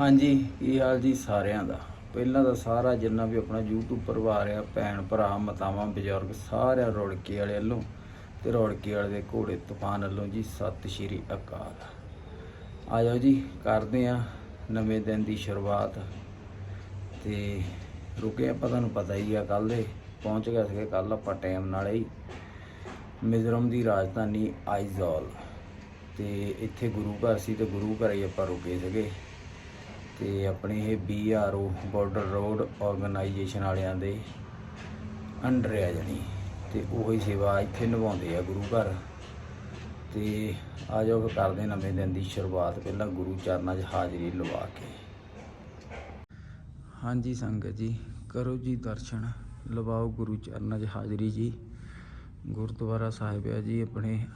ਹਾਂਜੀ ਕੀ ਹਾਲ ਜੀ ਸਾਰਿਆਂ ਦਾ। ਪਹਿਲਾਂ ਤਾਂ ਸਾਰਾ ਜਿੰਨਾ ਵੀ ਆਪਣਾ YouTube ਪਰਿਵਾਰ ਆ, ਭੈਣ ਭਰਾ, ਮਾਤਾਵਾਂ, ਬਜ਼ੁਰਗ, ਸਾਰਿਆਂ ਰੌੜਕੀ ਵਾਲੇ ਵੱਲੋਂ ਤੇ ਰੌੜਕੀ ਵਾਲੇ ਦੇ ਘੋੜੇ ਤੂਫਾਨ ਵੱਲੋਂ ਜੀ, ਸਤਿ ਸ਼੍ਰੀ ਅਕਾਲ। ਆ ਜਾਓ ਜੀ, ਕਰਦੇ ਆ ਨਵੇਂ ਦਿਨ ਦੀ ਸ਼ੁਰੂਆਤ। ਤੇ ਰੁਕੇ ਆਪਾਂ, ਤੁਹਾਨੂੰ ਪਤਾ ਹੀ ਆ ਕੱਲ ਦੇ ਪਹੁੰਚ ਗਏ ਸੀਗੇ ਕੱਲ ਆਪਾਂ ਟਾਈਮ ਨਾਲ ਹੀ ਮਿਜ਼ੋਰਮ ਦੀ ਰਾਜਧਾਨੀ ਆਈਜ਼ੋਲ। ਤੇ ਇੱਥੇ ਗੁਰੂ ਘਰ ਸੀ ਤੇ ਗੁਰੂ ਘਰ ਹੀ ਆਪਾਂ ਰੁਕੇ ਸੀਗੇ। ਤੇ ਆਪਣੇ ਇਹ ਬੀਆਰਓ ਬਾਰਡਰ ਰੋਡ ਆਰਗੇਨਾਈਜੇਸ਼ਨ ਵਾਲਿਆਂ ਦੇ ਅੰਡਰ ਆ ਜਾਣੀ। ਤੇ ਉਹੀ ਸੇਵਾ ਇੱਥੇ ਨਿਭਾਉਂਦੇ ਆ ਗੁਰੂ ਘਰ। ਤੇ ਆ ਜਾਓ ਫਿਰ ਕਰਦੇ ਨਵੇਂ ਦਿਨ ਦੀ ਸ਼ੁਰੂਆਤ। ਪਹਿਲਾਂ ਗੁਰੂ ਚਰਨਾਂ 'ਚ ਹਾਜ਼ਰੀ ਲਵਾ ਕੇ। ਹਾਂਜੀ ਸੰਗਤ ਜੀ, ਕਰੋ ਜੀ ਦਰਸ਼ਨ। ਲਵਾਓ ਗੁਰੂ ਚਰਨਾਂ 'ਚ ਹਾਜ਼ਰੀ ਜੀ। ਗੁਰਦੁਆਰਾ ਸਾਹਿਬ ਹੈ ਜੀ, ਆਪਣੇ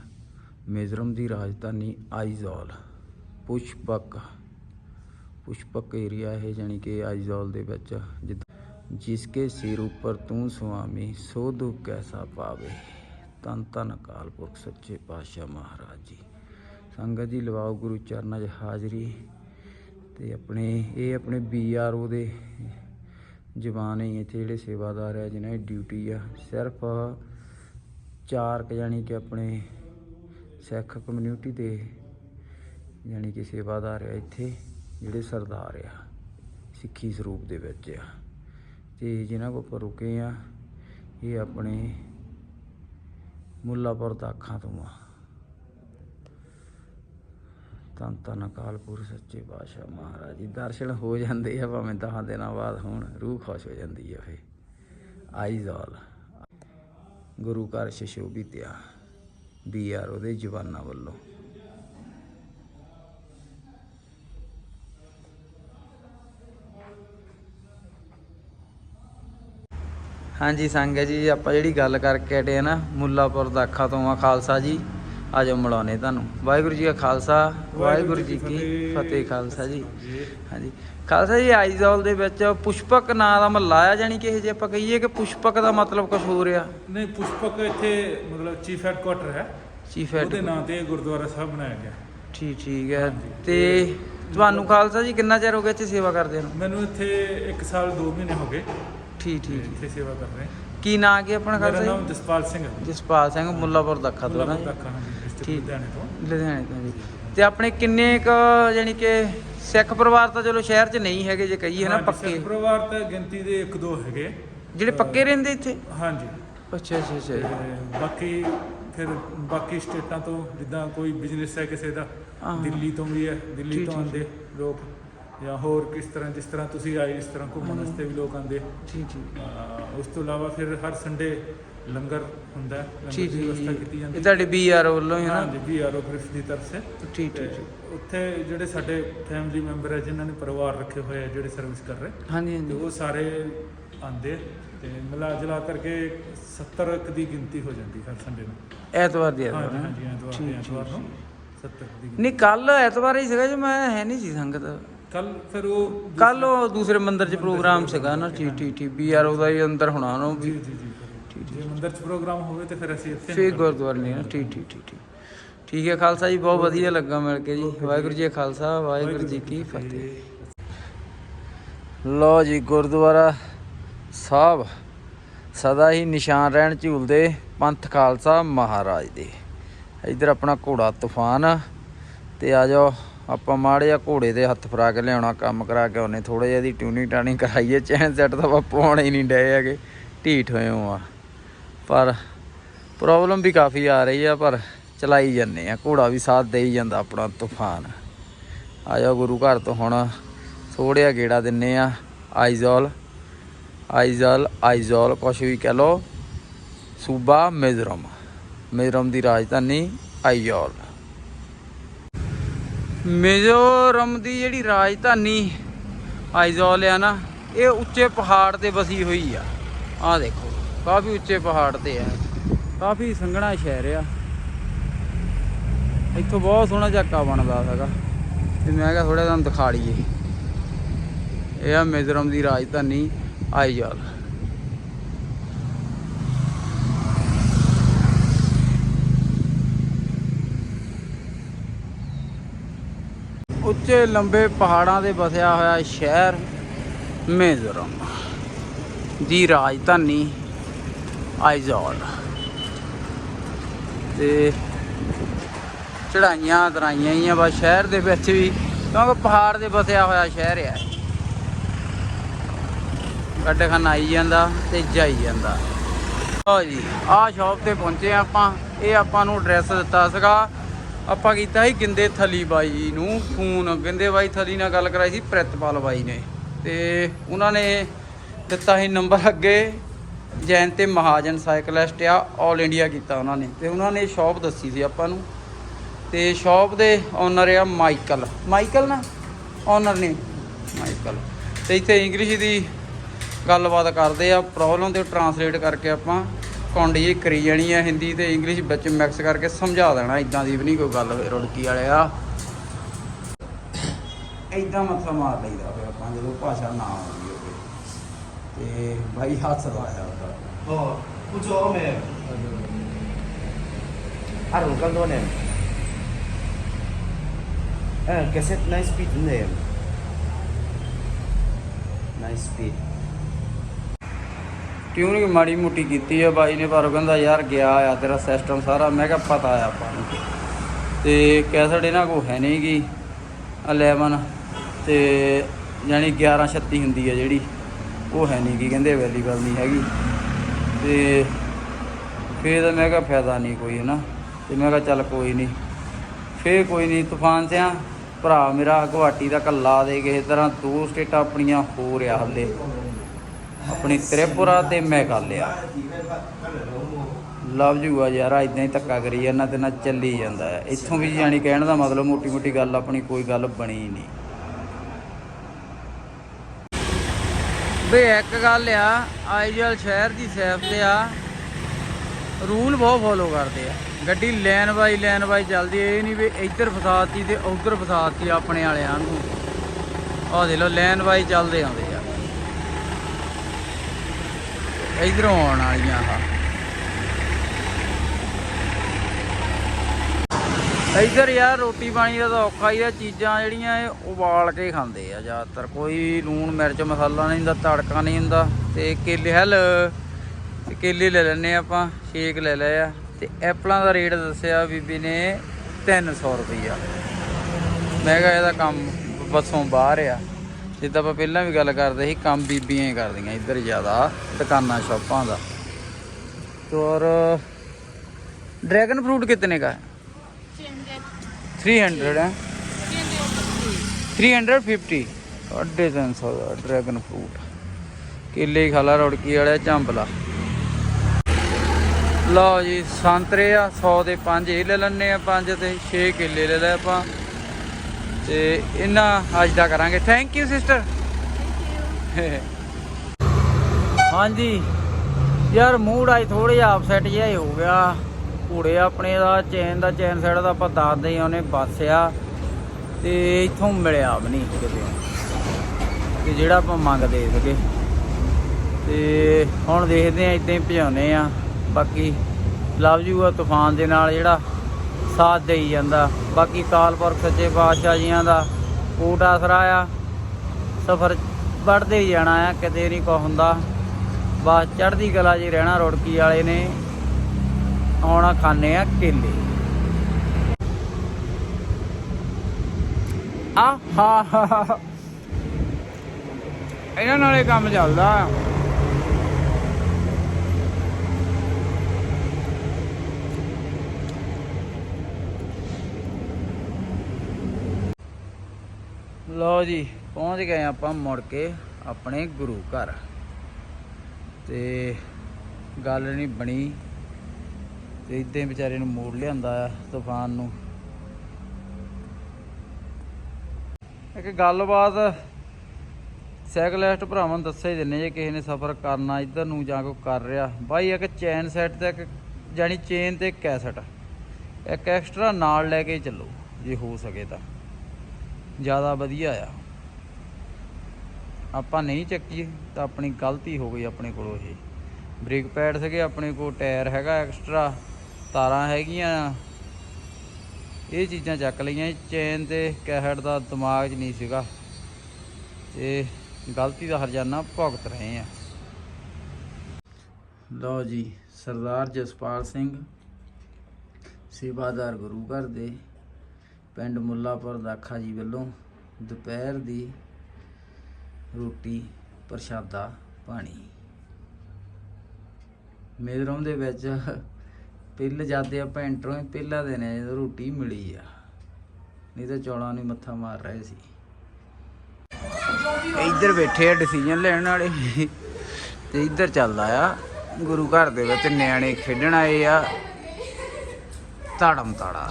ਮਿਜ਼ੋਰਮ ਦੀ ਰਾਜਧਾਨੀ ਆਈਜ਼ੋਲ, ਪੁਸ਼ਪਕ। ਪੁਸ਼ਪਕ ਏਰੀਆ ਹੈ ਜਾਣੀ ਕਿ ਆਈਜ਼ੋਲ ਦੇ ਵਿੱਚ, ਜਿੱਦਾਂ ਜਿਸਕੇ ਸਿਰ ਉੱਪਰ ਤੂੰ ਸੁਆਮੀ ਸੋ ਦੁੱਖ ਕੈਸਾ ਪਾਵੇ? ਤਨ ਤਨ ਅਕਾਲ ਪੁਰਖ ਸੱਚੇ ਪਾਤਸ਼ਾਹ ਮਹਾਰਾਜ ਜੀ। ਸੰਗਤ ਜੀ, ਲਵਾਓ ਗੁਰੂ ਚਰਨਾਂ 'ਚ ਹਾਜ਼ਰੀ ਤੇ ਆਪਣੇ, ਇਹ ਆਪਣੇ ਬੀਆਰਓ ਦੇ ਜਵਾਨ ਹੀ ਇੱਥੇ ਜਿਹੜੇ ਸੇਵਾਦਾਰ ਆ, ਜਿਨ੍ਹਾਂ ਦੀ ਡਿਊਟੀ ਆ, ਸਿਰਫ ਚਾਰ ਕੁ ਜਾਣੀ ਕਿ ਆਪਣੇ ਸਿੱਖ ਕਮਿਊਨਿਟੀ ਦੇ ਜਾਣੀ ਕਿ ਸੇਵਾਦਾਰ ਆ ਇੱਥੇ। ਜਿਹੜੇ ਸਰਦਾਰ ਆ, ਸਿੱਖੀ ਸਰੂਪ ਦੇ ਵਿੱਚ ਆ। ਤੇ ਜਿਨ੍ਹਾਂ ਕੋਲ ਆਪਾਂ ਰੁਕੇ ਆ, ਇਹ ਆਪਣੇ ਮੁੱਲਾਪੁਰ ਦਾਖਾਂ ਤੋਂ ਆ। ਤਨ ਤਨ ਅਕਾਲਪੁਰ ਸੱਚੇ ਪਾਤਸ਼ਾਹ ਮਹਾਰਾਜ ਜੀ। ਦਰਸ਼ਨ ਹੋ ਜਾਂਦੇ ਆ, ਭਾਵੇਂ ਦਹਾਂ ਦਿਨਾਂ ਬਾਅਦ ਹੁਣ, ਰੂਹ ਖੁਸ਼ ਹੋ ਜਾਂਦੀ ਆ ਫੇ ਆਈਜ਼ਾਲ ਗੁਰੂ ਘਰ ਸ਼ਸ਼ੋਭਿਤ ਆ ਬੀਆਰ ਉਹਦੇ ਜਵਾਨਾਂ ਵੱਲੋਂ। ਹਾਂਜੀ ਸੰਗਤ ਜੀ ਆਪਾਂ ਜਿਹੜੀ ਗੱਲ ਕਰਕੇ ਹਟੇ ਆ ਨਾ ਮੁੱਲਾਪੁਰ ਦਾਖਾ ਤੋਂ ਆ ਖਾਲਸਾ ਜੀ ਆਜੋ ਮਿਲਾਉਣੇ ਤੁਹਾਨੂੰ। ਵਾਹਿਗੁਰੂ ਜੀ ਕਾ ਖਾਲਸਾ ਵਾਹਿਗੁਰੂ ਜੀ ਕੀ ਫਤਿਹ ਖਾਲਸਾ ਜੀ। ਹਾਂਜੀ। ਖਾਲਸਾ ਜੀ ਆਈਜ਼ੋਲ ਦੇ ਵਿੱਚ ਪੁਸ਼ਪਕ ਨਾਂ ਦਾ ਮਹੱਲਾ ਆ ਜਾਣੀ ਕਿ ਇਹ ਜੇ ਆਪਾਂ ਕਹੀਏ ਕਿ ਪੁਸ਼ਪਕ ਦਾ ਮਤਲਬ ਕੁਝ ਹੋ ਰਿਹਾ ਨਹੀਂ ਪੁਸ਼ਪਕ ਇੱਥੇ ਮਤਲਬ ਚੀਫ ਹੈਡਕੁਆਟਰ ਹੈ। ਚੀਫ ਉਹਦੇ ਹੈਡ ਨਾਂ ਤੇ ਗੁਰਦੁਆਰਾ ਸਾਹਿਬ ਬਣਾਇਆ ਗਿਆ। ਠੀਕ ਠੀਕ ਹੈ। ਤੇ ਤੁਹਾਨੂੰ ਖਾਲਸਾ ਜੀ ਕਿੰਨਾ ਚਿਰ ਹੋ ਗਿਆ ਇੱਥੇ ਸੇਵਾ ਕਰਦੇ ਨੂੰ? ਮੈਨੂੰ ਇੱਥੇ 1 ਸਾਲ 2 ਮਹੀਨੇ ਹੋ ਗਏ। ਠੀਕ ਠੀਕ ਇੱਥੇ ਸੇਵਾ ਕਰ ਰਹੇ। ਕੀ ਨਾਂ ਕੀ ਆਪਣਾ ਮੇਰਾ ਖਾਲਸਾ ਨਾਮ ਜੀ ਜਸਪਾਲ ਸਿੰਘ ਹੈ। ਜਸਪਾਲ ਸਿੰਘ ਮੁੱਲਾਪੁਰ ਦਾਖਾ ਤੋਂ ਨਾ ਜੀ ਡਿਸਟ੍ਰਿਕਟ ਠੀਕ। ਲੁਧਿਆਣੇ ਤੋਂ। ਲੁਧਿਆਣੇ ਤੋਂ ਜੀ। ਤੇ ਆਪਣੇ ਕਿੰਨੇ ਕ ਯਾਨੀ ਕਿ ਸਿੱਖ ਪਰਿਵਾਰ ਤਾਂ ਚਲੋ ਸ਼ਹਿਰ 'ਚ ਨਹੀਂ ਹੈਗੇ ਜੇ ਕਹੀਏ ਨਾ ਹਾਂਜੀ, ਪੱਕੇ? ਸਿੱਖ ਪਰਿਵਾਰ ਤਾਂ ਗਿਣਤੀ ਦੇ 1-2 ਹੈਗੇ। ਜਿਹੜੇ ਪੱਕੇ ਰਹਿੰਦੇ ਇੱਥੇ? ਹਾਂਜੀ। ਅੱਛਾ ਅੱਛਾ ਅੱਛਾ। ਜੀ। ਬਾਕੀ ਫਿਰ ਬਾਕੀ ਸਟੇਟਾਂ ਤੋਂ ਜਿੱਦਾਂ ਕੋਈ ਬਿਜ਼ਨਸ ਹੈ ਕਿਸੇ ਦਾ ਹਾਂ। ਦਿੱਲੀ ਤੋਂ ਵੀ ਹੈ ਦਿੱਲੀ ਠੀਕ, ਤੋਂ ਠੀਕ, ਆਉਂਦੇ ਲੋਕ। ਜਾਂ ਹੋਰ ਕਿਸ ਤਰ੍ਹਾਂ ਜਿਸ ਤਰ੍ਹਾਂ ਤੁਸੀਂ ਆਏ ਇਸ ਤਰ੍ਹਾਂ ਘੁੰਮਣ ਵਾਸਤੇ ਵੀ ਲੋਕ ਆਉਂਦੇ। ਠੀਕ ਅਹ ਉਸ ਤੋਂ ਇਲਾਵਾ ਫਿਰ ਹਰ ਸੰਡੇ ਲੰਗਰ ਹੁੰਦਾ ਹੈ ਲੰਗਰ ਠੀਕ ਦੀ ਵਿਵਸਥਾ ਕੀਤੀ ਠੀਕ ਜਾਂਦੀ ਇਹ ਤੁਹਾਡੇ ਬੀਆਰ ਵੱਲੋਂ ਹੀ ਹੈ ਨਾ? ਵੀ ਆਰਓ ਗ੍ਰਿਫ ਦੀ ਤਰਫ ਸੇ। ਠੀਕ ਤੇ ਠੀਕ ਉੱਥੇ ਜਿਹੜੇ ਸਾਡੇ ਫੈਮਿਲੀ ਮੈਂਬਰ ਹੈ ਜਿਨ੍ਹਾਂ ਨੇ ਪਰਿਵਾਰ ਰੱਖੇ ਹੋਏ ਆ ਜਿਹੜੇ ਸਰਵਿਸ ਕਰ ਰਹੇ। ਹਾਂਜੀ ਤੇ ਹਾਂਜੀ ਉਹ ਸਾਰੇ ਆਂਦੇ ਤੇ ਮਿਲਾ ਜੁਲਾ ਕਰਕੇ 70 ਕੁ ਦੀ ਗਿਣਤੀ ਹੋ ਜਾਂਦੀ ਹਰ ਸੰਡੇ ਨੂੰ। ਐਤਵਾਰ ਦੀ ਐਤਵਾਰ ਹਾਂਜੀ ਨਾ? ਹਾਂਜੀ ਐਤਵਾਰ ਦੀ ਨੂੰ 70 ਦੀ ਨਹੀਂ ਕੱਲ ਐਤਵਾਰ ਹੀ ਸੀਗਾ ਜੀ ਮੈਂ ਹੈ ਨਹੀਂ ਸੀ ਸੰਗਤ। ਕੱਲ ਫਿਰ ਉਹ ਕੱਲ ਉਹ ਦੂਸਰੇ ਮੰਦਿਰ 'ਚ ਪ੍ਰੋਗਰਾਮ ਸੀਗਾ ਨਾ ਠੀਕ ਠੀਕ ਠੀਕ ਬੀਆਰ ਉਹਦਾ ਹੀ ਅੰਦਰ ਹੋਣਾ ਜੀ ਵੀ। ਜੀ ਜੀ ਜੇ ਮੰਦਿਰ ਚ ਪ੍ਰੋਗਰਾਮ ਹੋਵੇ ਤੇ ਫਿਰ ਅਸੀਂ ਇੱਥੇ ਫੇਰ ਗੁਰਦੁਆਰੇ ਨਹੀਂ ਨਾ ਠੀਕ ਠੀਕ ਠੀਕ ਠੀਕ ਠੀਕ ਹੈ ਖਾਲਸਾ ਜੀ ਬਹੁਤ ਵਧੀਆ ਲੱਗਾ ਮਿਲ ਕੇ ਜੀ। ਵਾਹਿਗੁਰੂ ਜੀ ਖਾਲਸਾ ਵਾਹਿਗੁਰੂ ਜੀ ਕੀ ਫਤਿਹ। ਲੋ ਜੀ ਗੁਰਦੁਆਰਾ ਸਾਹਿਬ। ਸਦਾ ਹੀ ਨਿਸ਼ਾਨ ਰਹਿਣ ਝੂਲਦੇ ਪੰਥ ਖਾਲਸਾ ਮਹਾਰਾਜ ਦੇ। ਇਧਰ ਆਪਣਾ ਘੋੜਾ ਤੂਫਾਨ ਤੇ ਆ ਜਾਓ। ਆਪਾਂ ਮਾੜੇ ਜਿਹਾ ਘੋੜੇ ਦੇ ਹੱਥ ਫਰਾ ਕੇ ਲਿਆਉਣਾ, ਕੰਮ ਕਰਾ ਕੇ ਉਹਨੇ ਥੋੜੇ ਜਿਹਾ ਦੀ ਟਿਊਨਿੰਗ ਟਾਣੀ ਕਰਾਈਏ, ਚੈਨ ਸੈੱਟ ਤਾਂ ਆਪਾਂ ਪਾਉਣੇ ਹੀ ਨਹੀਂ ਡਏ ਹੈਗੇ, ਢੀਠ ਹੋਏ ਹੋ ਆ। ਪਰ ਪ੍ਰੋਬਲਮ ਵੀ ਕਾਫੀ ਆ ਰਹੀ ਆ, ਪਰ ਚਲਾਈ ਜੰਨੇ ਆ, ਘੋੜਾ ਵੀ ਸਾਥ ਦੇਈ ਜਾਂਦਾ ਆਪਣਾ ਤੂਫਾਨ। ਆ ਜਾਓ ਗੁਰੂ ਘਰ ਤੋਂ ਹੁਣ ਥੋੜਿਆ ਗੇੜਾ ਦਿੰਨੇ ਆ, ਆਈਜ਼ੋਲ, ਆਈਜ਼ਲ, ਆਈਜ਼ੋਲ, ਕੁਛ ਵੀ ਕਹਿ ਲੋ ਸੂਬਾ ਮਿਜ਼ੋਰਮ ਮਿਜ਼ੋਰਮ ਦੀ ਰਾਜਧਾਨੀ ਆਈਜ਼ੋਲ। ਮਿਜ਼ੋਰਮ ਦੀ ਜਿਹੜੀ ਰਾਜਧਾਨੀ ਆਈਜ਼ੋਲ ਆ ਨਾ, ਇਹ ਉੱਚੇ ਪਹਾੜ ਤੇ ਵਸੀ ਹੋਈ ਆ। ਆਹ ਦੇਖੋ, ਕਾਫੀ ਉੱਚੇ ਪਹਾੜ ਤੇ ਆ। ਕਾਫੀ ਸੰਘਣਾ ਸ਼ਹਿਰ ਆ। ਇੱਥੋਂ ਬਹੁਤ ਸੋਹਣਾ ਝਾਕਾ ਬਣਦਾ ਹੈਗਾ। ਤੇ ਮੈਂ ਕਿਹਾ ਥੋੜਾ ਤੁਹਾਨੂੰ ਦਿਖਾ ਲਈਏ। ਇਹ ਆ ਮਿਜ਼ੋਰਮ ਦੀ ਰਾਜਧਾਨੀ ਆਈਜ਼ੋਲ। ਉੱਚੇ ਲੰਬੇ ਪਹਾੜਾਂ ਦੇ ਵਸਿਆ ਹੋਇਆ ਸ਼ਹਿਰ ਮਿਜ਼ੋਰਮ ਦੀ ਰਾਜਧਾਨੀ ਆਈਜ਼ੋਲ। ਤੇ ਚੜਾਈਆਂ ਦਰਾਈਆਂ ਹੀ ਆ ਬਸ ਸ਼ਹਿਰ ਦੇ ਵਿੱਚ ਵੀ, ਕਿਉਂਕਿ ਪਹਾੜ ਦੇ ਵਸਿਆ ਹੋਇਆ ਸ਼ਹਿਰ ਆ। ਗੱਡਖਾਨਾ ਆਈ ਜਾਂਦਾ ਤੇ ਜਾਈ ਜਾਂਦਾ। ਲਓ ਜੀ, ਆਹ ਸ਼ਾਪ ਤੇ ਪਹੁੰਚੇ ਆਪਾਂ, ਇਹ ਆਪਾਂ ਨੂੰ ਐਡਰੈਸ ਦਿੱਤਾ ਸੀਗਾ ਆਪਾਂ ਕੀਤਾ ਸੀ ਗਿੰਦੇ ਥਲੀ ਬਾਈ ਨੂੰ ਫੋਨ ਗਿੰਦੇ ਬਾਈ ਥਲੀ ਨਾਲ ਗੱਲ ਕਰਾਈ ਸੀ, ਪ੍ਰਿਤਪਾਲ ਬਾਈ ਨੇ। ਤੇ ਉਹਨਾਂ ਨੇ ਦਿੱਤਾ ਸੀ ਨੰਬਰ ਅੱਗੇ, ਜੈਨ ਤੇ ਮਹਾਜਨ ਸਾਈਕਲਿਸਟ ਆ 올 ਇੰਡੀਆ ਕੀਤਾ ਉਹਨਾਂ ਨੇ। ਤੇ ਉਹਨਾਂ ਨੇ ਸ਼ਾਪ ਦੱਸੀ ਸੀ ਆਪਾਂ ਨੂੰ। ਤੇ ਸ਼ਾਪ ਦੇ ਓਨਰ ਆ ਮਾਈਕਲ। ਮਾਈਕਲ ਨਾ? ਓਨਰ ਨੇ। ਮਾਈਕਲ। ਤੇ ਇੱਥੇ ਇੰਗਲਿਸ਼ ਦੀ ਗੱਲਬਾਤ ਕਰਦੇ ਆ ਪ੍ਰੋਬਲਮ ਤੇ ਟਰਾਂਸਲੇਟ ਕਰਕੇ ਆਪਾਂ। ਕੌਂਡੀ ਕਰੀ ਜਾਣੀ ਆ ਹਿੰਦੀ ਤੇ ਇੰਗਲਿਸ਼ ਵਿੱਚ ਮਿਕਸ ਕਰਕੇ ਸਮਝਾ ਦੇਣਾ ਇਦਾਂ ਦੀ ਵੀ ਨਹੀਂ ਕੋਈ ਗੱਲ ਰੁੜਕੀ ਵਾਲੇ ਆ ਇਦਾਂ ਮਤਲਬ ਮਾਰ ਲਈਦਾ ਫਿਰ ਆਪਾਂ ਜਦੋਂ ਭਾਸ਼ਾ ਨਾ ਆਉਂਦੀ ਹੋਵੇ ਤੇ ਭਾਈ ਹੱਸਦਾ ਆਇਆ ਉਹਦਾ Oh, mucho hombre. Aaron Caldone. Eh, cassette nice speed name. Nice speed. Tuning ਮਾੜੀ ਮੋਟੀ ਕੀਤੀ ਆ? ਬਾਈ ਨੇ ਪਰ ਉਹ ਕਹਿੰਦਾ, ਯਾਰ ਗਿਆ ਆ ਤੇਰਾ ਸਿਸਟਮ ਸਾਰਾ। ਮੈਂ ਕਿਹਾ, ਪਤਾ ਆ ਆਪਾਂ ਨੂੰ। ਤੇ ਕੈਸਟ ਇਹਨਾਂ ਕੋ ਹੈ ਨਹੀਂ ਗੀ 11 ਤੇ ਯਾਨੀ 1136 ਹੁੰਦੀ ਆ ਜਿਹੜੀ, ਉਹ ਹੈ ਨਹੀਂ ਗੀ, ਕਹਿੰਦੇ ਅਵੇਲੇਬਲ ਨਹੀਂ ਹੈਗੀ। ਤੇ ਫੇਰ ਤਾਂ ਮੈਂ ਕਿਹਾ, ਫਾਇਦਾ ਨਹੀਂ ਕੋਈ ਹੈ ਨਾ ਤੇ ਮੈਂ ਕਿਹਾ, ਚੱਲ ਕੋਈ ਨਹੀਂ ਫੇਰ ਕੋਈ ਨਹੀਂ ਤੂਫਾਨ ਸਿਆ ਭਰਾ ਮੇਰਾ ਗੁਹਾਟੀ ਦਾ ਕੱਲਾ ਦੇ ਕਿਸੇ ਤਰ੍ਹਾਂ ਦੋ ਸਟੇਟਾਂ ਆਪਣੀਆਂ ਹੋ ਰਿਹਾ ਹੱਲੇ। ਆਪਣੀ ਤ੍ਰਿਪੁਰਾ ਤੇ ਮੇਘਾਲਿਆ ਲਵ ਯੂ ਆ ਯਾਰ ਇਦਾਂ ਹੀ ਧੱਕਾ ਕਰੀ ਜਾਂਦਾ ਤੇ ਨਾ ਚੱਲੀ ਜਾਂਦਾ। ਹੈ ਇੱਥੋਂ ਵੀ ਜਾਣੀ ਕਹਿਣ ਦਾ ਮਤਲਬ ਮੋਟੀ ਮੋਟੀ ਗੱਲ, ਆਪਣੀ ਕੋਈ ਗੱਲ ਬਣੀ ਨਹੀਂ। ਵੇ ਇੱਕ ਗੱਲ ਆ ਆਈਜਲ ਸ਼ਹਿਰ ਦੀ ਸੈਫ ਤੇ ਆ, ਰੂਲ ਬਹੁਤ ਫੋਲੋ ਕਰਦੇ ਆ। ਗੱਡੀ ਲਾਈਨ ਬਾਈ ਲਾਈਨ ਬਾਈ ਚੱਲਦੀ ਇਹ ਨਹੀਂ ਵੀ ਇੱਧਰ ਫਸਾਤੀ ਤੇ ਉੱਧਰ ਫਸਾਤੀ ਆਪਣੇ ਵਾਲਿਆਂ ਨੂੰ। ਆਹ ਦੇ ਲੋ ਲਾਈਨ ਬਾਈ ਚੱਲਦੇ ਆਉਂਦੇ ਆ ਇਧਰੋਂ ਆਉਣ ਵਾਲੀਆਂ ਆ। ਇਧਰ ਯਾਰ ਰੋਟੀ ਪਾਣੀ ਦਾ ਤਾਂ ਔਖਾ ਹੀ ਆ, ਚੀਜ਼ਾਂ ਜਿਹੜੀਆਂ ਇਹ ਉਬਾਲ ਕੇ ਖਾਂਦੇ ਆ ਜ਼ਿਆਦਾਤਰ। ਕੋਈ ਲੂਣ, ਮਿਰਚ, ਮਸਾਲਾ ਨਹੀਂ ਹੁੰਦਾ, ਤੜਕਾ ਨਹੀਂ ਹੁੰਦਾ। ਤੇ ਕੇਲੇ ਹਲ, ਤੇ ਕੇਲੇ ਲੈ ਲੈਨੇ ਆਪਾਂ ਸ਼ੇਕ ਲੈ ਲਏ ਆ। ਤੇ ਐਪਲਾਂ ਦਾ ਰੇਟ ਦੱਸਿਆ ਬੀਬੀ ਨੇ 300 ਰੁਪਈਆ। ਮੈਂ ਕਿਹਾ ਇਹਦਾ ਕੰਮ ਬੱਸੋਂ ਬਾਹਰ ਆ। ਜਿੱਦਾਂ ਆਪਾਂ ਪਹਿਲਾਂ ਵੀ ਗੱਲ ਕਰਦੇ ਸੀ ਕੰਮ ਬੀਬੀਆਂ ਹੀ ਕਰਦੀਆਂ ਇੱਧਰ ਜ਼ਿਆਦਾ ਦੁਕਾਨਾਂ ਸ਼ਾਪਾਂ ਦਾ ਤੋਰ ड्रैगन फ्रूट कितने का है थ्री हंड्रेड है थ्री हंड्रेड फिफ्टी साढ़े तीन सौ का ड्रैगन फ्रूट केले ही खाला रुड़की वाले ਝੰਬਲਾ ਲਓ ਜੀ ਸੰਤਰੇ ਆ 100 ਦੇ 5 ਇਹ ਲੈ ਲੈਣੇ ਆ 5 ਤੇ 6 ਕੇਲੇ ਲੈ ਲੈ ਆਪਾਂ ਤੇ ਇਹਨਾਂ ਅੱਜ ਦਾ ਕਰਾਂਗੇ। ਥੈਂਕ ਯੂ ਸਿਸਟਰ ਹਾਂਜੀ। ਯਾਰ ਮੂਡ ਅੱਜ ਥੋੜਾ ਜਿਹਾ ਅਪਸੈਟ ਜਿਹਾ ਹੀ ਹੋ ਗਿਆ। ਘੋੜੇ ਆਪਣੇ ਦਾ, ਚੈਨ ਦਾ, ਚੈਨ ਸਾਈਡ ਦਾ ਆਪਾਂ ਦੱਸਦੇ ਹੀ ਉਹਨੇ ਬੱਸਿਆ ਤੇ ਇੱਥੋਂ ਮਿਲਿਆ ਵੀ ਨਹੀਂ ਕਿਤੇ ਤੇ ਜਿਹੜਾ ਆਪਾਂ ਮੰਗਦੇ ਸੀਗੇ। ਤੇ ਹੁਣ ਦੇਖਦੇ ਆ ਇਦਾਂ ਹੀ ਭਜਾਉਨੇ ਆ ਬਾਕੀ ਲਵ ਯੂ ਆ, ਤੂਫਾਨ ਦੇ ਨਾਲ ਜਿਹੜਾ ਸਾਥ ਦੇਈ ਜਾਂਦਾ। ਬਾਕੀ ਕਾਲਪੁਰਖ ਸੱਚੇ ਪਾਤਸ਼ਾਹ ਜੀਆਂ ਦਾ ਕੋਟ ਆਸਰਾ ਆ ਸਫਰ ਵੱਧਦੇ ਹੀ ਜਾਣਾ ਆ, ਕਿਤੇ ਨਹੀਂ ਕੋ ਹੁੰਦਾ। ਬਸ ਚੜ੍ਹਦੀ ਕਲਾ ਜੀ ਰਹਿਣਾ, ਰੁੜਕੀ ਵਾਲੇ ਨੇ। ਆਉਣਾ ਖਾਣੇ ਆ ਕੇਲੇ। ਆ ਹਾ। ਇਹਨਾਂ ਨਾਲੇ ਕੰਮ ਚੱਲਦਾ। ਲਓ ਜੀ, ਪਹੁੰਚ ਗਏ ਆਪਾਂ ਮੁੜ ਕੇ ਆਪਣੇ ਗੁਰੂ ਘਰ। ਤੇ ਗੱਲ ਨਹੀਂ ਬਣੀ। ਤੇ ਇਦਾਂ ਵਿਚਾਰੇ ਨੂੰ ਮੋੜ ਲਿਆਂਦਾ ਆ ਤੂਫਾਨ ਨੂੰ। ਇੱਕ ਗੱਲਬਾਤ ਸਾਈਕਲਿਸਟ ਭਰਾਵਾਂ ਨੂੰ ਦੱਸਿਆ ਹੀ ਦਿੰਨੇ ਜੇ ਕਿਸੇ ਨੇ ਸਫ਼ਰ ਕਰਨਾ, ਇੱਧਰ ਨੂੰ ਜਾਂ ਕੋਈ ਕਰ ਰਿਹਾ। ਬਾਈ, ਇੱਕ ਚੈਨ ਸੈੱਟ ਤੇ ਇੱਕ ਜਾਨੀ ਚੇਨ ਤੇ ਕੈਸਟ। ਇੱਕ ਐਕਸਟਰਾ ਨਾਲ ਲੈ ਕੇ ਚੱਲੋ, ਜੇ ਹੋ ਸਕੇ ਤਾਂ। ਜ਼ਿਆਦਾ ਵਧੀਆ ਆ। ਆਪਾਂ ਨਹੀਂ ਚੱਕੀ ਤਾਂ ਆਪਣੀ ਗਲਤੀ ਹੋ ਗਈ ਆਪਣੇ ਕੋਲੋਂ ਇਹ। ਬ੍ਰੇਕ ਪੈਡ ਸੀਗੇ ਆਪਣੇ ਕੋਲ, ਟਾਇਰ ਹੈਗਾ ਐਕਸਟਰਾ ਤਾਰਾਂ ਹੈਗੀਆਂ। ਇਹ ਚੀਜ਼ਾਂ ਚੱਕ ਲਈਆਂ ਚੇਨ ਤੇ ਕੈਹੜ ਦਾ ਦਿਮਾਗ 'ਚ ਨਹੀਂ ਸੀਗਾ। ਤੇ ਗਲਤੀ ਦਾ ਹਰਜਾਨਾ ਭੁਗਤ ਰਹੇ ਆ। ਲਓ ਜੀ, ਸਰਦਾਰ ਜਸਪਾਲ ਸਿੰਘ, ਸੇਵਾਦਾਰ ਗੁਰੂ ਘਰ ਦੇ। ਪਿੰਡ ਮੁੱਲਾਪੁਰ ਦਾਖਾ ਜੀ ਵੱਲੋਂ ਦੁਪਹਿਰ ਦੀ ਰੋਟੀ ਪ੍ਰਸ਼ਾਦਾ ਪਾਣੀ। ਮੇਦਰੋਂ ਦੇ ਵਿੱਚ ਪਿੱਲ ਜਾਂਦੇ ਆਪਾਂ ਐਂਟਰੋਂ ਹੀ ਪਹਿਲਾ ਦਿਨ ਹੈ ਜਦੋਂ ਰੋਟੀ ਮਿਲੀ ਆ। ਨਹੀਂ ਤਾਂ ਚੌਲਾਂ ਨੂੰ ਮੱਥਾ ਮਾਰ ਰਹੇ ਸੀ। ਇੱਧਰ ਬੈਠੇ ਆ ਡਿਸੀਜਨ ਲੈਣ ਵਾਲੇ। ਤੇ ਇੱਧਰ ਚੱਲਦਾ ਆ ਗੁਰੂ ਘਰ ਦੇ ਵਿੱਚ ਨਿਆਣੇ ਖੇਡਣ ਆਏ ਆ। ਤਾੜਮ ਤਾੜਾ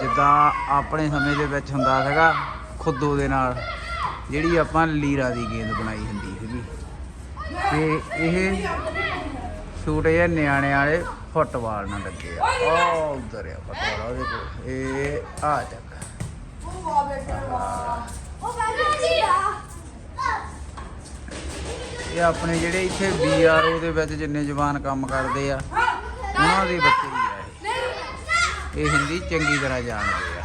ਜਿੱਦਾਂ ਆਪਣੇ ਸਮੇਂ ਦੇ ਵਿੱਚ ਹੁੰਦਾ ਸੀਗਾ, ਖੁੱਦੋ ਦੇ ਨਾਲ, ਜਿਹੜੀ ਆਪਾਂ ਲੀਰਾ ਦੀ ਗੇਂਦ ਬਣਾਈ ਹੁੰਦੀ ਸੀਗੀ। ਤੇ ਇਹ ਛੋਟੇ ਜਿਹੇ ਨਿਆਣੇ ਵਾਲੇ ਫੁੱਟਬਾਲ ਨਾਲ ਲੱਗੇ ਆ। ਉਹ ਉਧਰ ਆ ਫੁੱਟਬਾਲ ਉਹਦੇ ਕੋਲ ਇਹ ਆ ਚੱਕ। ਇਹ ਆਪਣੇ ਜਿਹੜੇ ਇੱਥੇ ਬੀਆਰਓ ਦੇ ਵਿੱਚ ਜਿੰਨੇ ਜਵਾਨ ਕੰਮ ਕਰਦੇ ਆ, ਉਹਨਾਂ ਦੇ ਬੱਚੇ ਇਹ ਹਿੰਦੀ ਚੰਗੀ ਤਰ੍ਹਾਂ ਜਾਣਦੇ ਆ।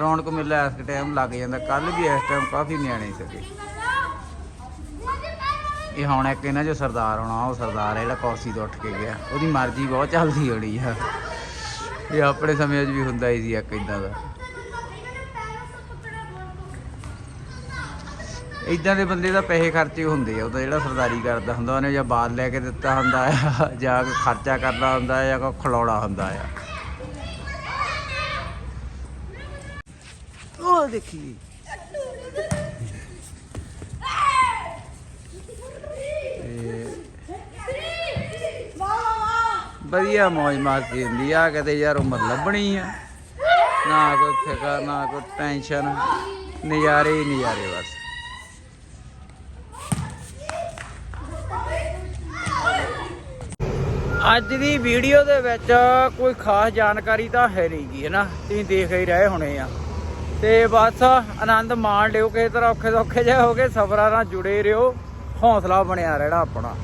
ਰੌਣਕ ਮੇਲਾ ਇਸ ਟਾਈਮ ਲੱਗ ਜਾਂਦਾ। ਕੱਲ ਵੀ ਇਸ ਟਾਈਮ ਕਾਫੀ ਨਿਆਣੇ ਸੀਗੇ। ਇਹ ਹੁਣ ਇੱਕ ਇਹਨਾਂ ਜੋ ਸਰਦਾਰ ਹੋਣਾ, ਉਹ ਸਰਦਾਰ ਇਹਦਾ ਜਿਹੜਾ ਤੋਂ ਉੱਠ ਕੇ ਗਿਆ। ਉਹਦੀ ਮਰਜ਼ੀ ਬਹੁਤ ਚੱਲਦੀ ਹੋਣੀ ਆ। ਇਹ ਆਪਣੇ ਸਮੇਂ 'ਚ ਵੀ ਹੁੰਦਾ ਹੀ ਸੀ ਇੱਕ ਇਦਾਂ ਦਾ। ਇਦਾਂ ਦੇ ਬੰਦੇ ਦਾ ਪੈਸੇ ਖਰਚੇ ਹੁੰਦੇ ਆ ਉਹਦਾ ਜਿਹੜਾ ਸਰਦਾਰੀ ਕਰਦਾ ਹੁੰਦਾ ਉਹਨੇ ਜਾਂ ਬਾਲ ਲੈ ਕੇ ਦਿੱਤਾ ਹੁੰਦਾ ਆ ਜਾਂ ਕੋਈ ਖਰਚਾ ਕਰਦਾ ਹੁੰਦਾ ਆ ਜਾਂ ਕੋਈ ਖਲੋੜਾ ਹੁੰਦਾ ਆ। ਉਹ ਦੇਖੀ। ਤੇ ਵਧੀਆ ਮौज ਮਸਤੀ ਹੁੰਦੀ ਆ ਕਿਤੇ ਯਾਰ ਉਮਰ ਲੱਭਣੀ ਆ। ਨਾ ਕੋਈ ਫਿਕਰ ਨਾ ਕੋਈ ਟੈਨਸ਼ਨ ਨਜ਼ਾਰੇ ਹੀ ਨਜ਼ਾਰੇ ਬਸ। ਅੱਜ ਦੀ ਵੀਡੀਓ ਦੇ ਵਿੱਚ ਕੋਈ ਖਾਸ ਜਾਣਕਾਰੀ ਤਾਂ ਹੈ ਨਹੀਂ ਗੀ ਹੈ ਨਾ ਤੁਸੀਂ ਦੇਖ ਹੀ ਰਹੇ ਹੋਣੇ ਆ। ਤੇ ਬਸ ਆਨੰਦ ਮਾਣ ਲਿਓ, ਕਿਸੇ ਤਰ੍ਹਾਂ ਔਖੇ ਸੌਖੇ ਜਿਹੇ ਹੋ ਕੇ ਸਫ਼ਰਾਂ ਨਾਲ ਜੁੜੇ ਰਹੋ। ਹੌਸਲਾ ਬਣਿਆ ਰਹਿਣਾ ਆਪਣਾ।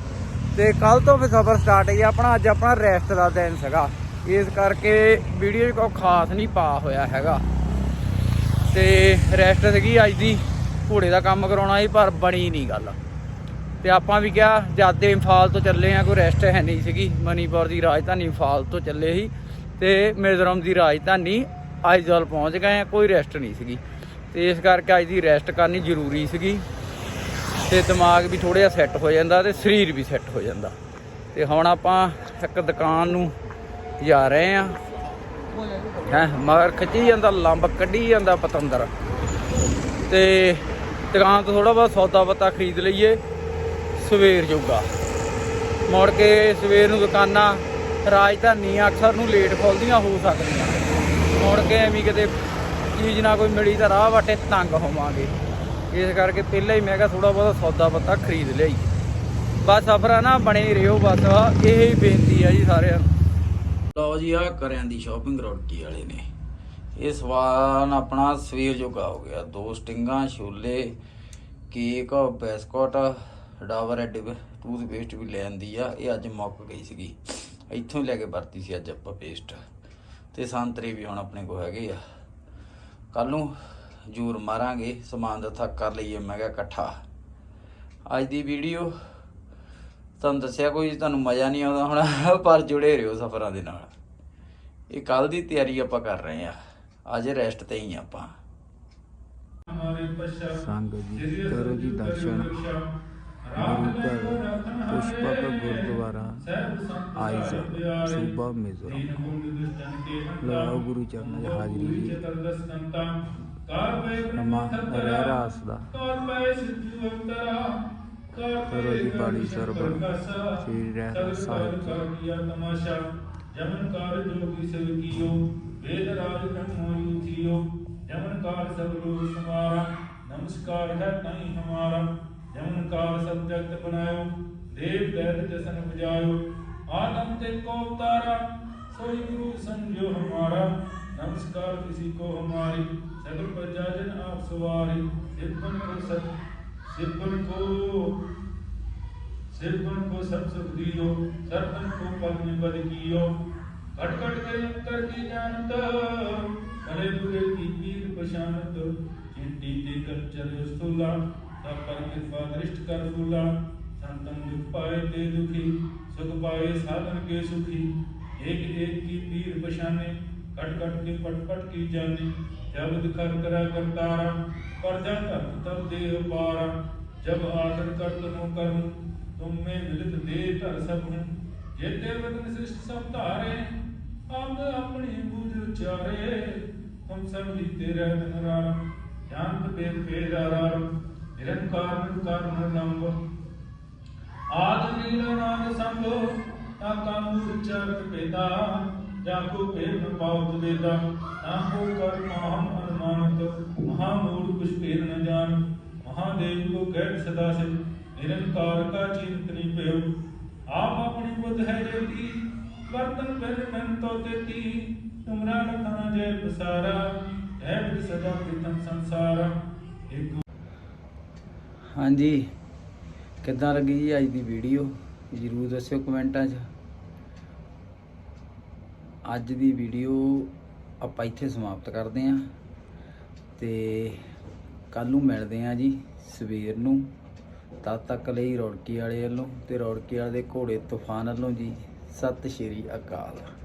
ਤੇ ਕੱਲ ਤੋਂ ਫਿਰ ਸਫ਼ਰ ਸਟਾਰਟ ਹੈ ਆਪਣਾ ਅੱਜ ਆਪਣਾ ਰੈਸਟ ਦਾ ਦਿਨ ਸੀਗਾ। ਇਸ ਕਰਕੇ ਵੀਡੀਓ 'ਚ ਕੋਈ ਖਾਸ ਨਹੀਂ ਪਾ ਹੋਇਆ ਹੈਗਾ। ਤੇ ਰੈਸਟ ਸੀਗੀ ਅੱਜ ਦੀ। ਘੋੜੇ ਦਾ ਕੰਮ ਕਰਾਉਣਾ ਸੀ, ਪਰ ਬਣੀ ਨਹੀਂ ਗੱਲ। ਤੇ ਆਪਾਂ ਵੀ ਕਿਹਾ, ਜਾਦੇ ਇੰਫਾਲ ਤੋਂ ਚੱਲੇ ਆ, ਕੋਈ ਰੈਸਟ ਹੈ ਨਹੀਂ ਸੀਗੀ। ਮਨੀਪੁਰ ਦੀ ਰਾਜਧਾਨੀ ਇੰਫਾਲ ਤੋਂ ਚੱਲੇ ਸੀ ਤੇ ਮਿਜ਼ੋਰਮ ਦੀ ਰਾਜਧਾਨੀ ਆਈਜ਼ਲ ਪਹੁੰਚ ਗਏ ਆ, ਕੋਈ ਰੈਸਟ ਨਹੀਂ ਸੀਗੀ। ਤੇ ਇਸ ਕਰਕੇ ਅੱਜ ਦੀ ਰੈਸਟ ਕਰਨੀ ਜ਼ਰੂਰੀ ਸੀਗੀ ਤੇ ਦਿਮਾਗ ਵੀ ਥੋੜਾ ਜਿਹਾ ਸੈੱਟ ਹੋ ਜਾਂਦਾ ਤੇ ਸਰੀਰ ਵੀ ਸੈੱਟ ਹੋ ਜਾਂਦਾ। ਤੇ ਹੁਣ ਆਪਾਂ ਇੱਕ ਦੁਕਾਨ ਨੂੰ ਜਾ ਰਹੇ ਆ। ਹੈ, ਮਗਰ ਖਿੱਚੀ ਜਾਂਦਾ, ਲੰਬ ਕੱਢੀ ਜਾਂਦਾ ਪਤੰਦਰ। ਤੇ ਦੁਕਾਨ ਤੋਂ ਥੋੜਾ ਬਹੁਤ ਸੌਦਾ ਪੱਤਾ ਖਰੀਦ ਲਈਏ। ਸਵੇਰ ਜੋਗਾ। ਮੁੜ ਕੇ ਸਵੇਰ ਨੂੰ ਦੁਕਾਨਾਂ ਰਾਜਧਾਨੀਆਂ ਅਕਸਰ ਨੂੰ ਲੇਟ ਖੁੱਲਦੀਆਂ, ਹੋ ਸਕਦੀਆਂ। ਮੁੜ ਕੇ ਐਵੇਂ ਕਿਤੇ ਚੀਜ਼ ਨਾ ਕੋਈ ਮਿਲੀ ਤਾਂ ਰਾਹ ਵਾਟੇ ਤੰਗ ਹੋਵਾਂਗੇ। ਇਸ ਕਰਕੇ ਪਹਿਲਾਂ ਹੀ ਮੈਂ ਕਿਹਾ ਥੋੜਾ ਬਹੁਤਾ ਸੌਦਾ ਪੱਤਾ ਖਰੀਦ ਲਿਆਈ ਬਸ ਸਫਰ ਨਾ ਬਣੇ ਹੀ ਰਿਓ ਬਸ, ਇਹ ਹੀ ਬੇਨਤੀ ਆ ਜੀ ਸਾਰਿਆਂ ਨੂੰ। ਲਓ ਜੀ ਆ ਕਰਿਆਂ ਦੀ ਸ਼ਾਪਿੰਗ ਰੋਟੀ ਵਾਲੇ ਨੇ। ਇਹ ਸਵਾਨ ਆਪਣਾ ਸਵੇਰ ਜੋਗਾ ਹੋ ਗਿਆ। ਦੋ ਸਟਿੰਗਾਂ, ਛੋਲੇ, cake, biscuit Dabur red toothpaste ਵੀ ਲੈਂਦੀ ਆ ਇਹ ਅੱਜ ਮੁੱਕ ਗਈ ਸੀਗੀ। ਇੱਥੋਂ ਹੀ ਲੈ ਕੇ ਵਰਤੀ ਸੀ ਅੱਜ ਆਪਾਂ ਪੇਸਟ ਤੇ ਸੰਤਰੇ ਵੀ ਹੁਣ ਆਪਣੇ ਕੋਲ ਹੈਗੇ ਆ। ਕੱਲ ਨੂੰ ਜੂਰ ਮਾਰਾਂਗੇ ਸਮਾਨ ਦਾ ਥੱਕ ਕਰ ਲਈਏ ਮੈਂ ਕਿਹਾ ਇਕੱਠਾ। ਅੱਜ ਦੀ ਵੀਡੀਓ ਤੁਹਾਨੂੰ ਦੱਸਿਆ ਕੋਈ ਤੁਹਾਨੂੰ ਮਜ਼ਾ ਨਹੀਂ ਆਉਂਦਾ ਹੁਣ ਪਰ ਜੁੜੇ ਰਹੋ ਸਫ਼ਰਾਂ ਦੇ ਨਾਲ। ਇਹ ਕੱਲ ਦੀ ਤਿਆਰੀ ਆਪਾਂ ਕਰ ਰਹੇ ਆ। ਅੱਜ ਰੈਸਟ ਤੇ ਹੀ ਆਪਾਂ। ਸੰਗ ਜੀ ਕਰੋ ਜੀ ਦਰਸ਼ਨ। ਗੁਰੂ ਘਰ ਪੁਸ਼ਪਕ ਗੁਰਦੁਆਰਾ ਆਇਜ਼ ਸੂਬਾ ਮਿਜ਼ੋਰਮ ਲਓ ਗੁਰੂ ਚਰਨਾਂ 'ਚ ਹਾਜ਼ਰੀ ਜੀ ਨਮਾ ਰਹਿਰਾਸ ਦਾ ਕਰੋ ਜੀ ਬਾਣੀ ਸਰਵਣ ਸ੍ਰੀ ਰਹਿਰਾਸ ਸਾਹਿਬ ਜੀ ਜਮਨ ਕਾਰ ਜੋਗੀ ਸਭ ਕੀਓ ਵੇਦ ਰਾਜ ਬ੍ਰਹਮੋ ਯੂਥਿਓ ਜਮਨ ਕਾਰ ਸਭ जमन कार सब जगत बनायो, देव दैत जसन बुझायो आदम ते को उतारा सोई गुरु संजो हमारा, नमस्कार किसी को हमारी, सगल प्रजाजन आप सवारी सिपन को सब सिपन को सिपन को सब सुख दियो, सरपन को पग में बद कियो। घट घट के अंतर की जानत करे बुरे की पीर पशानत चिंटी ते कर चलो सुला ਸਭ ਪਰ ਕਿਰਪਾ ਦ੍ਰਿਸ਼ਟ ਕਰ ਫੁਲਾ ਸੰਤਨ ਦੁਖ ਪਾਏ ਤੇ ਦੁਖੀ, ਸੁਖ ਪਾਏ ਸਾਧਨ ਕੇ ਸੁਖੀ। ਏਕ ਏਕ ਕੀ ਪੀਰ ਪਛਾਨੇ ਘਟ ਘਟ ਕੇ ਪਟ ਪਟ ਕੀ ਜਾਣੇ। ਜਬ ਕਰ ਕਰਾ ਕਰਤਾਰਾ, ਪਰ ਜਾ ਧਰਤ ਤਬ ਦੇ ਅਪਾਰਾ। ਜਬ ਆਦਰ ਕਰਤ ਨੂੰ ਕਰਮ, ਤੁਮ ਮੈਂ ਮਿਲਤ ਦੇ ਧਰ ਸਭ। ਨੂੰ ਜੇਤੇ ਬਦਨ ਸ੍ਰਿਸ਼ਟ ਸਭ ਧਾਰੇ, ਆਪ ਆਪਣੀ ਬੂਝ ਉਚਾਰੇ। ਤੁਮ ਸਭ ਲੀਤੇ ਰਹਿ ਨਰਾਮ ਜਾਨਤ ਬੇਦ ਬੇਦਾਰਾਮ ਨਿਰੰਕਾਰ ਨਿਰਕਾਰ ਨਿਰਲੰਭ ਆਦ ਨੀਲ ਨਾਦ ਸੰਭੋ ਤਾ ਕਾਮੂ ਉਚਾਰਤ ਭੇਦਾ। ਜਾ ਕੋ ਭੇਦ ਨ ਪਾਉਤ ਦੇਦਾ ਨਾ ਕੋ ਕਰ ਮਹਾਮ ਅਨੁਮਾਨਤ। ਮਹਾ ਮੂੜ ਕੁਛ ਭੇਦ ਨ ਜਾਣ, ਮਹਾਦੇਵ ਕੋ ਕਹਿ ਸਦਾ ਸੇ ਨਿਰੰਕਾਰ ਕਾ ਚਿੰਤ ਨੀ ਪਿਓ ਆਪ ਆਪਣੀ ਬੁੱਧ ਹੈ ਜੇਤੀ, ਵਰਤਨ ਬਿਨ ਮਨ ਤੋ ਤੇਤੀ। ਤੁਮਰਾ ਲਖਣਾ ਜੈ ਪਸਾਰਾ ਹੈ ਬਿਦ ਸਦਾ ਪ੍ਰੀਤਮ ਸੰਸਾਰ। ਇੱਕ ਹਾਂਜੀ। ਕਿੱਦਾਂ ਲੱਗੀ ਜੀ ਅੱਜ ਦੀ ਵੀਡੀਓ? ਜਰੂਰ ਦੱਸਿਓ ਕਮੈਂਟਾਂ 'ਚ। ਅੱਜ ਦੀ ਵੀਡੀਓ ਆਪਾਂ ਇੱਥੇ ਸਮਾਪਤ ਕਰਦੇ ਆਂ ਤੇ ਕੱਲ ਨੂੰ ਮਿਲਦੇ ਆਂ ਜੀ ਸਵੇਰ ਨੂੰ ਤਦ ਤੱਕ ਲਈ ਰੌੜਕੀ ਵਾਲੇ ਵੱਲੋਂ ਤੇ ਰੌੜਕੀ ਵਾਲੇ ਦੇ ਘੋੜੇ ਤੂਫਾਨ ਵੱਲੋਂ ਜੀ। ਸਤਿ ਸ਼੍ਰੀ ਅਕਾਲ।